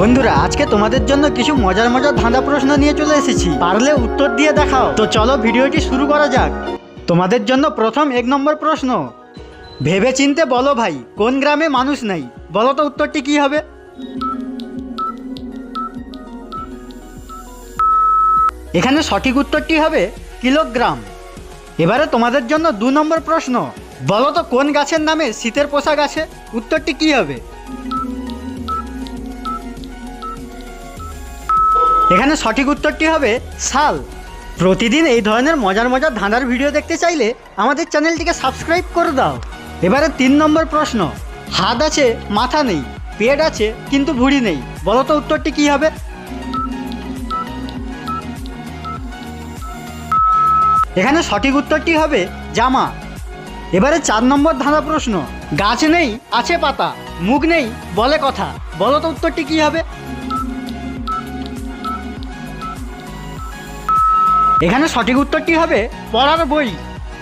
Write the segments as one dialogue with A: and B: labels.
A: বন্ধুরা, আজকে তোমাদের জন্য কিছু মজার মজার ধাঁধা প্রশ্ন নিয়ে চলে এসেছি। পারলে উত্তর দিয়ে দেখাও। তো চলো ভিডিওটি শুরু করা যাক। তোমাদের জন্য প্রথম এক নম্বর প্রশ্ন। ভেবে চিনতে বলো ভাই, কোন গ্রামে মানুষ নাই? বলো তো উত্তরটি কি হবে? এখানে সঠিক উত্তরটি হবে কিলোগ্রাম। এবারে তোমাদের জন্য দু নম্বর প্রশ্ন। বলো তো কোন গাছের নামে শীতের পোশাক আছে? উত্তরটি কি হবে? এখানে সঠিক উত্তরটি হবে শাল প্রতিদিন এই ধরনের মজার মজার ধাঁধার ভিডিও দেখতে চাইলে আমাদের চ্যানেলটিকে সাবস্ক্রাইব করে দাও। এবারে তিন নম্বর প্রশ্ন। হাত আছে, মাথা নেই, পেট আছে, কিন্তু ভুঁড়ি নেই। বলো তো উত্তরটি কি হবে? এখানে সঠিক উত্তরটি হবে জামা। এবারে চার নম্বর ধাঁধা প্রশ্ন। গাছ নেই, আছে পাতা, মুখ নেই, বলে কথা। বলো তো উত্তরটি কি হবে? এখানে সঠিক উত্তরটি হবে পড়ার বই।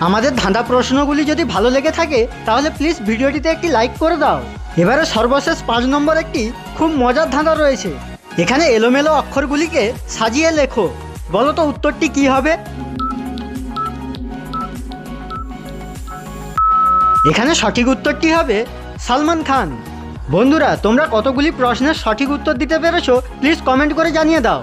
A: আমাদের ধাঁধা প্রশ্নগুলি যদি ভালো লেগে থাকে, তাহলে প্লিজ ভিডিওটিতে একটি লাইক করে দাও। এবারে সর্বশেষ পাঁচ নম্বর একটি খুব মজার ধাঁধা রয়েছে। এখানে এলোমেলো অক্ষরগুলিকে সাজিয়ে লেখো। বলো তো উত্তরটি কি হবে? এখানে সঠিক উত্তরটি হবে সালমান খান। বন্ধুরা, তোমরা কতগুলি প্রশ্নের সঠিক উত্তর দিতে পেরেছ প্লিজ কমেন্ট করে জানিয়ে দাও।